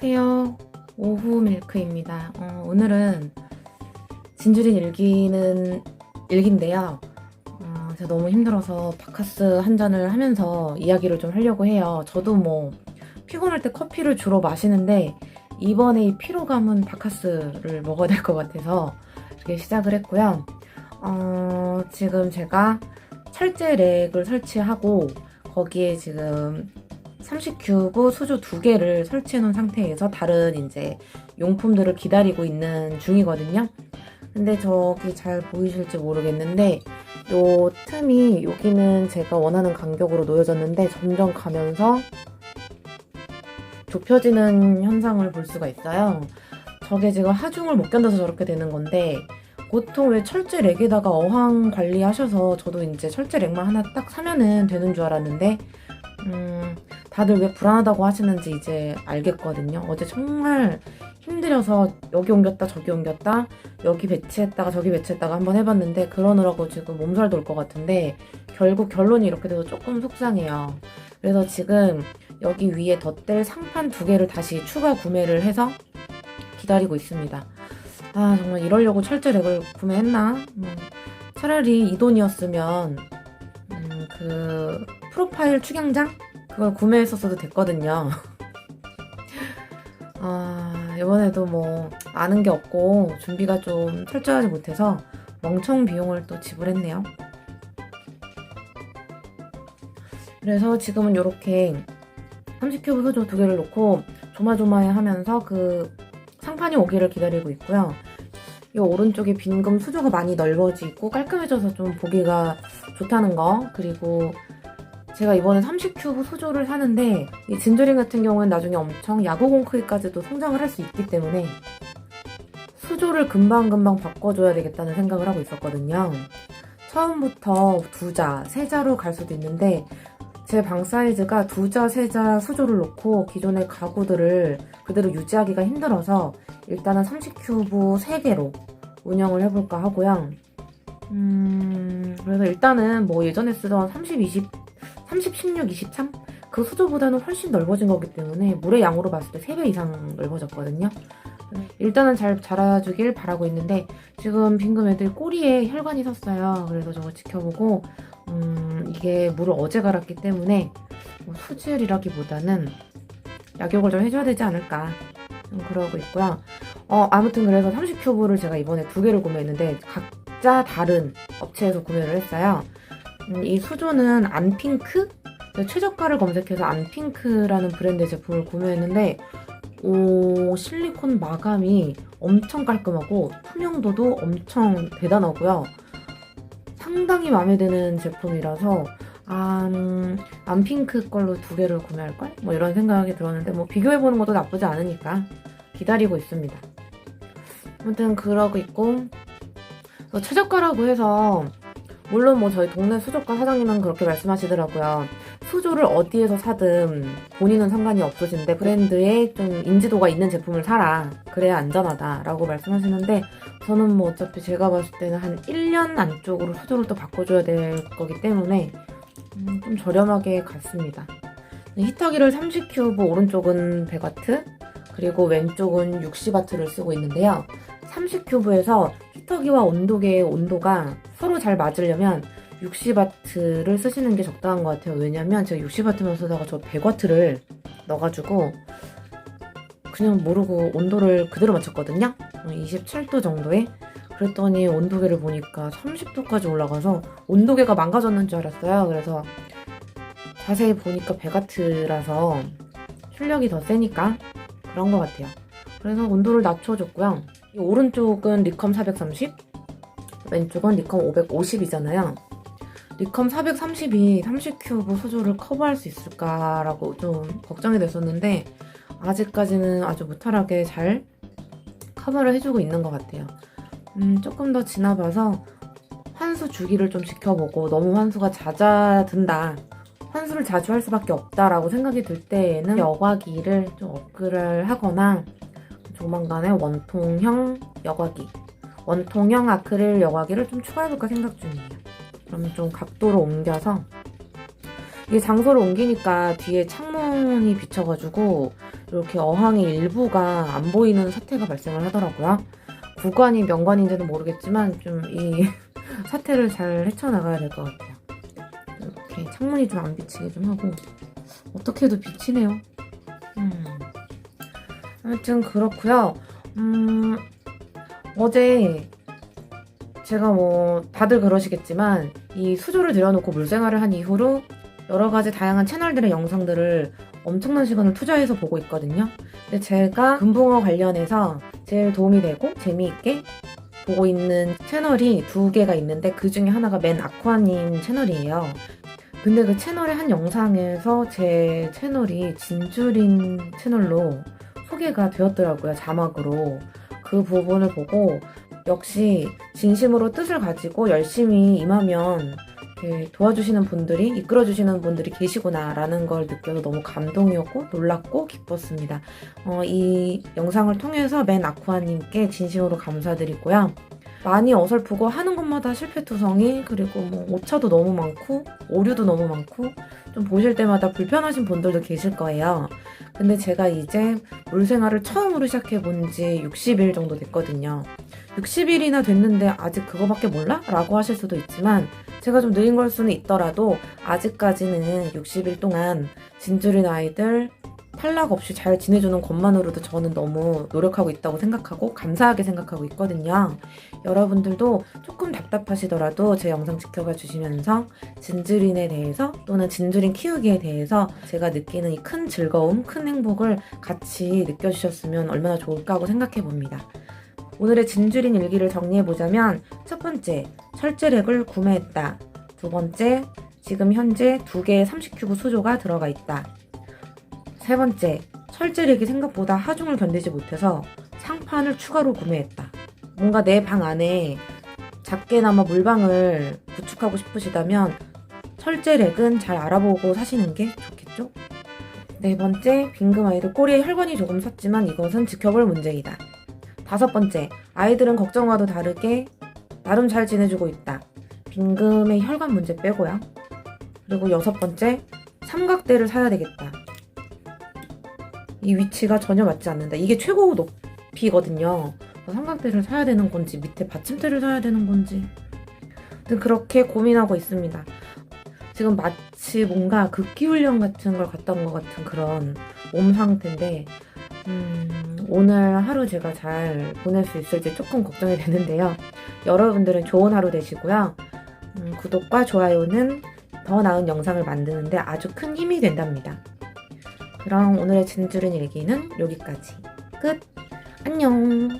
안녕하세요. 오후 밀크입니다. 어, 오늘은 진주린 일기는 일기인데요. 어, 제가 너무 힘들어서 바카스 한 잔을 하면서 이야기를 좀 하려고 해요. 저도 뭐 피곤할 때 커피를 주로 마시는데 이번에 이 피로감은 바카스를 먹어야 될 것 같아서 이렇게 시작을 했고요. 어, 지금 제가 철제 렉을 설치하고 거기에 지금 30큐브 수조 두 개를 설치해 놓은 상태에서 다른 이제 용품들을 기다리고 있는 중이거든요. 근데 저기 잘 보이실지 모르겠는데 요 틈이 여기는 제가 원하는 간격으로 놓여졌는데 점점 가면서 좁혀지는 현상을 볼 수가 있어요. 저게 지금 하중을 못 견뎌서 저렇게 되는 건데 보통 왜 철제 렉에다가 어항 관리하셔서 저도 이제 철제 렉만 하나 딱 사면은 되는 줄 알았는데 음, 다들 왜 불안하다고 하시는지 이제 알겠거든요. 어제 정말 힘들어서 여기 옮겼다 저기 옮겼다 여기 배치했다가 저기 배치했다가 한번 해봤는데 그러느라고 지금 몸살 돌 것 같은데 결국 결론이 이렇게 돼서 조금 속상해요. 그래서 지금 여기 위에 덧댈 상판 두 개를 다시 추가 구매를 해서 기다리고 있습니다. 아 정말 이러려고 철제 렉을 구매했나? 음, 차라리 이 돈이었으면 음, 그 프로파일 축양장 그걸 구매했었어도 됐거든요. 아 이번에도 뭐 아는 게 없고 준비가 좀 철저하지 못해서 멍청 비용을 또 지불했네요. 그래서 지금은 이렇게 30큐브 소조 두 개를 놓고 조마조마해 하면서 그 상판이 오기를 기다리고 있고요. 이 오른쪽에 빈금 수조가 많이 넓어지고 깔끔해져서 좀 보기가 좋다는 거 그리고 제가 이번에 30큐브 수조를 사는데 이 진드링 같은 경우는 나중에 엄청 야구공 크기까지도 성장을 할 수 있기 때문에 수조를 금방금방 바꿔줘야 되겠다는 생각을 하고 있었거든요. 처음부터 두 자, 세 자로 갈 수도 있는데 제 방 사이즈가 두 자, 세 자 수조를 놓고 기존의 가구들을 그대로 유지하기가 힘들어서 일단은 30큐브 3개로 운영을 해볼까 하고요. 음, 그래서 일단은 뭐 예전에 쓰던 30, 20, 30, 16, 23? 그 수조보다는 훨씬 넓어진 거기 때문에 물의 양으로 봤을 때 3배 이상 넓어졌거든요. 일단은 잘 자라주길 바라고 있는데 지금 빙금 애들 꼬리에 혈관이 섰어요. 그래서 저거 지켜보고 음, 이게 물을 어제 갈았기 때문에 뭐 수질이라기보다는 약욕을 좀 해줘야 되지 않을까 좀 그러고 있고요. 어, 아무튼 그래서 30큐브를 제가 이번에 두 개를 구매했는데 각자 다른 업체에서 구매를 했어요. 음, 이 수조는 안핑크? 최저가를 검색해서 안핑크라는 브랜드의 제품을 구매했는데 오, 실리콘 마감이 엄청 깔끔하고 투명도도 엄청 대단하고요. 상당히 마음에 드는 제품이라서 안, 안핑크 걸로 두 개를 구매할걸? 뭐 이런 생각이 들었는데 뭐 비교해보는 것도 나쁘지 않으니까 기다리고 있습니다. 아무튼 그러고 있고 어, 최저가라고 해서 물론 뭐 저희 동네 수조가 사장님은 그렇게 말씀하시더라고요. 수조를 어디에서 사든 본인은 상관이 없으신데 브랜드에 좀 인지도가 있는 제품을 사라. 그래야 안전하다라고 말씀하시는데 저는 뭐 어차피 제가 봤을 때는 한 1년 안쪽으로 수조를 또 바꿔줘야 될 거기 때문에 음, 좀 저렴하게 갔습니다. 히터기를 30큐브 오른쪽은 100와트 그리고 왼쪽은 60와트를 쓰고 있는데요. 30큐브에서 히터기와 온도계의 온도가 서로 잘 맞으려면 60와트를 쓰시는 게 적당한 것 같아요. 왜냐면 제가 60와트만 쓰다가 저 100와트를 넣어가지고 그냥 모르고 온도를 그대로 맞췄거든요. 27도 정도에. 그랬더니 온도계를 보니까 30도까지 올라가서 온도계가 망가졌는 줄 알았어요. 그래서 자세히 보니까 100와트라서 출력이 더 세니까 그런 것 같아요. 그래서 온도를 낮춰줬고요. 이 오른쪽은 리컴 430, 왼쪽은 리컴 550이잖아요. 리컴 430이 30큐브 수조를 커버할 수 있을까라고 좀 걱정이 됐었는데 아직까지는 아주 무탈하게 잘 커버를 해주고 있는 것 같아요. 음, 조금 더 지나봐서 환수 주기를 좀 지켜보고 너무 환수가 잦아든다. 환수를 자주 할 수밖에 없다라고 생각이 들 때에는 여과기를 좀 업글을 하거나 조만간에 원통형 여과기, 원통형 아크릴 여과기를 좀 추가해볼까 생각 중이에요. 그러면 좀 각도를 옮겨서 이게 장소를 옮기니까 뒤에 창문이 비쳐가지고 이렇게 어항의 일부가 안 보이는 사태가 발생을 하더라고요. 구관이 명관인지는 모르겠지만 좀 이 사태를 잘 헤쳐나가야 될 것 같아요. 이렇게 창문이 좀 안 비치게 좀 하고 어떻게 해도 비치네요. 음. 아무튼 그렇고요. 음, 어제 제가 뭐 다들 그러시겠지만 이 수조를 들여놓고 물생활을 한 이후로 여러 가지 다양한 채널들의 영상들을 엄청난 시간을 투자해서 보고 있거든요. 근데 제가 금붕어 관련해서 제일 도움이 되고 재미있게 보고 있는 채널이 두 개가 있는데 그 중에 하나가 맨 아쿠아님 채널이에요. 근데 그 채널의 한 영상에서 제 채널이 진주린 채널로 소개가 되었더라고요. 자막으로. 그 부분을 보고 역시 진심으로 뜻을 가지고 열심히 임하면 도와주시는 분들이 이끌어주시는 분들이 계시구나라는 걸 느껴서 너무 감동이었고 놀랐고 기뻤습니다. 어, 이 영상을 통해서 맨 아쿠아님께 진심으로 감사드리고요. 많이 어설프고 하는 것마다 실패투성이 그리고 뭐 오차도 너무 많고 오류도 너무 많고 좀 보실 때마다 불편하신 분들도 계실 거예요. 근데 제가 이제 물생활을 처음으로 시작해 본 지 60일 정도 됐거든요. 60일이나 됐는데 아직 그거밖에 몰라? 라고 하실 수도 있지만 제가 좀 느린 걸 수는 있더라도 아직까지는 60일 동안 진주린 아이들 탈락 없이 잘 지내주는 것만으로도 저는 너무 노력하고 있다고 생각하고 감사하게 생각하고 있거든요. 여러분들도 조금 답답하시더라도 제 영상 지켜봐 주시면서 진주린에 대해서 또는 진주린 키우기에 대해서 제가 느끼는 이 큰 즐거움, 큰 행복을 같이 느껴주셨으면 얼마나 좋을까 하고 생각해 봅니다. 오늘의 진주린 일기를 정리해 보자면 첫 번째, 철제렉을 구매했다. 두 번째, 지금 현재 두 개의 30큐브 수조가 들어가 있다. 세 번째, 철제렉이 생각보다 하중을 견디지 못해서 상판을 추가로 구매했다. 뭔가 내 방 안에 작게나마 물방을 구축하고 싶으시다면 철제렉은 잘 알아보고 사시는 게 좋겠죠? 네 번째, 빙금 아이들 꼬리에 혈관이 조금 섰지만 이것은 지켜볼 문제이다. 다섯 번째, 아이들은 걱정과도 다르게 나름 잘 지내주고 있다. 빙금의 혈관 문제 빼고요. 그리고 여섯 번째, 삼각대를 사야 되겠다. 이 위치가 전혀 맞지 않는다. 이게 최고 높이거든요. 삼각대를 사야 되는 건지 밑에 받침대를 사야 되는 건지 그렇게 고민하고 있습니다. 지금 마치 뭔가 극기 훈련 같은 걸 갔다 온 것 같은 그런 몸 상태인데 음, 오늘 하루 제가 잘 보낼 수 있을지 조금 걱정이 되는데요. 여러분들은 좋은 하루 되시고요. 음, 구독과 좋아요는 더 나은 영상을 만드는데 아주 큰 힘이 된답니다. 그럼 오늘의 진주른 일기는 여기까지. 끝! 안녕!